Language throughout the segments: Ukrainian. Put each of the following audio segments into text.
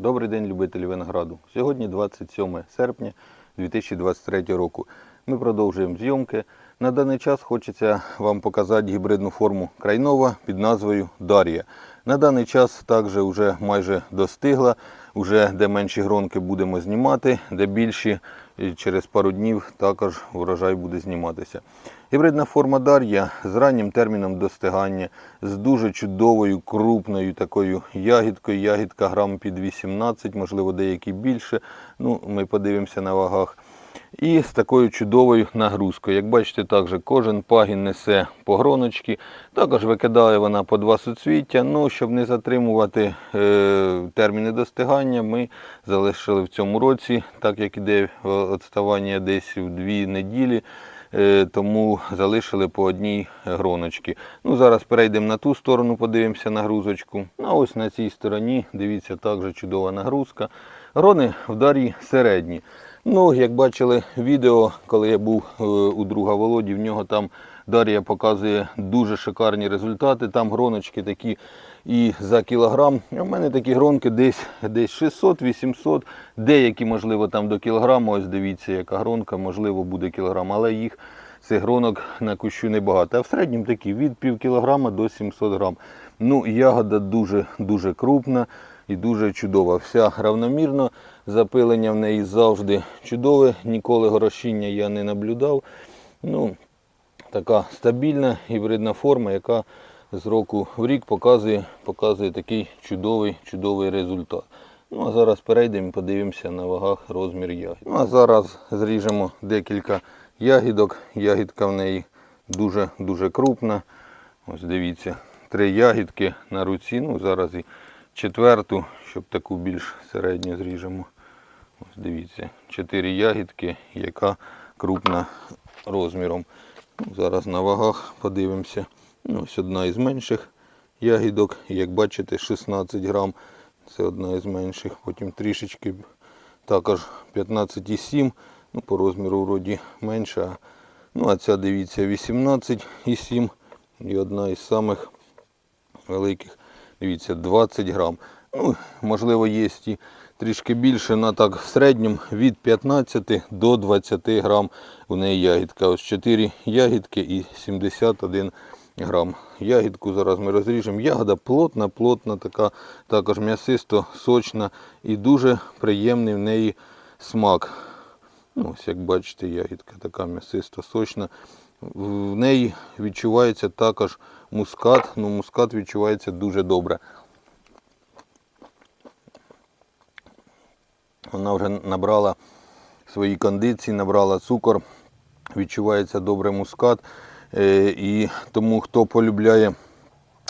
Добрий день, любителі винограду. Сьогодні 27 серпня 2023 року. Ми продовжуємо зйомки. На даний час хочеться вам показати гібридну форму крайнова під назвою Дар'я. На даний час також вже майже достигла. Уже де менші гронки будемо знімати, де більші і через пару днів також урожай буде зніматися. Гібридна форма Дар'я з раннім терміном достигання, з дуже чудовою, крупною такою ягідкою. Ягідка грам під 18, можливо, деякі більше. Ну, Ми подивимося на вагах. І з такою чудовою нагрузкою. Як бачите, також кожен пагін несе по гроночки. Також викидає вона по два суцвіття. Ну, щоб не затримувати е, терміни достигання, ми залишили в цьому році, так як іде відставання десь в дві неділі. Е, Тому залишили по одній гроночці. Ну, зараз перейдемо на ту сторону, подивимося нагрузочку. А ось на цій стороні, дивіться, також чудова нагрузка. Грони в дарі середні. Ну, як бачили відео, коли я був е, у друга Володі, в нього там Дар'я показує дуже шикарні результати. Там гроночки такі і за кілограм. В мене такі гронки десь, десь 600-800, деякі, можливо, там до кілограма. Ось дивіться, яка гронка, можливо, буде кілограм, але їх цих гронок на кущу небагато. А в середньому такі від пів кілограма до 700 грам. Ну, ягода дуже дуже крупна і дуже чудова. Вся равномірно. Запилення в неї завжди чудове. Ніколи горошіння я не наблюдав. Ну, така стабільна гібридна форма, яка з року в рік показує, показує такий чудовий, чудовий результат. Ну а зараз перейдемо і подивимося на вагах розмір ягід. Ну а зараз зріжемо декілька ягідок. Ягідка в неї дуже-дуже крупна. Ось дивіться, три ягідки на руці. Ну зараз і четверту, щоб таку більш середню зріжемо. Ось дивіться, чотири ягідки, яка крупна розміром. Ну, Зараз на вагах подивимося. Ну, ось одна із менших ягідок. Як бачите, 16 грам. Це одна із менших. Потім трішечки також 15,7. Ну, по розміру вроді менша. Ну, а ця дивіться 18,7. І одна із самих великих, дивіться, 20 грам. Ну, можливо, є і трішки більше, на так в середньому від 15 до 20 грам у неї ягідка. Ось 4 ягідки і 71 грам. Ягідку зараз ми розріжемо. Ягода плотна, плотна, така, також м'ясисто, сочна і дуже приємний в неї смак. Ну, ось як бачите, ягідка така м'ясисто, сочна. В неї відчувається також мускат, ну мускат відчувається дуже добре. Вона вже набрала свої кондиції, набрала цукор, відчувається добре мускат. Е, І тому хто полюбляє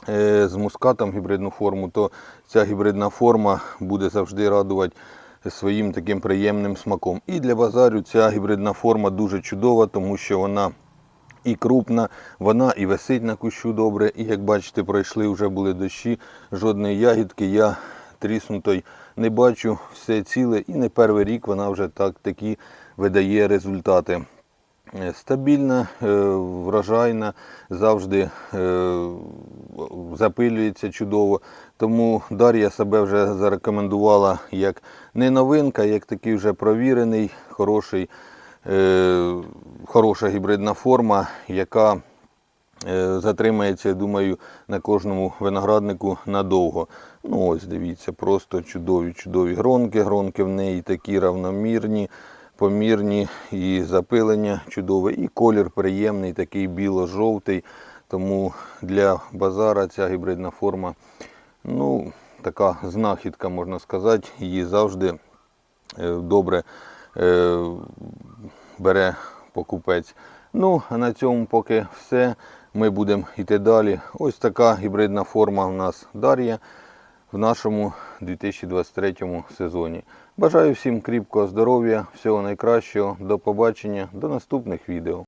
е, з мускатом гібридну форму, то ця гібридна форма буде завжди радувати своїм таким приємним смаком. І для базарю ця гібридна форма дуже чудова, тому що вона і крупна, вона і висить на кущу добре. І як бачите, пройшли вже були дощі, жодної ягідки я тріснутої не бачу, все ціле. І не перший рік вона вже так такі видає результати. Стабільна, е, врожайна, завжди е, запилюється чудово. Тому Дар'я себе вже зарекомендувала як не новинка, як такий вже провірений, хороший, е, хороша гібридна форма, яка затримається, я думаю, на кожному винограднику надовго. Ну ось дивіться, просто чудові, чудові гронки. Гронки в неї такі равномірні, помірні, і запилення чудове, і колір приємний, такий біло-жовтий. Тому для базара ця гібридна форма, ну, така знахідка, можна сказати, її завжди е, добре е, бере покупець. Ну, а на цьому поки все. Ми будемо йти далі. Ось така гібридна форма у нас Дар'я в нашому 2023 сезоні. Бажаю всім кріпкого здоров'я, всього найкращого, до побачення, до наступних відео.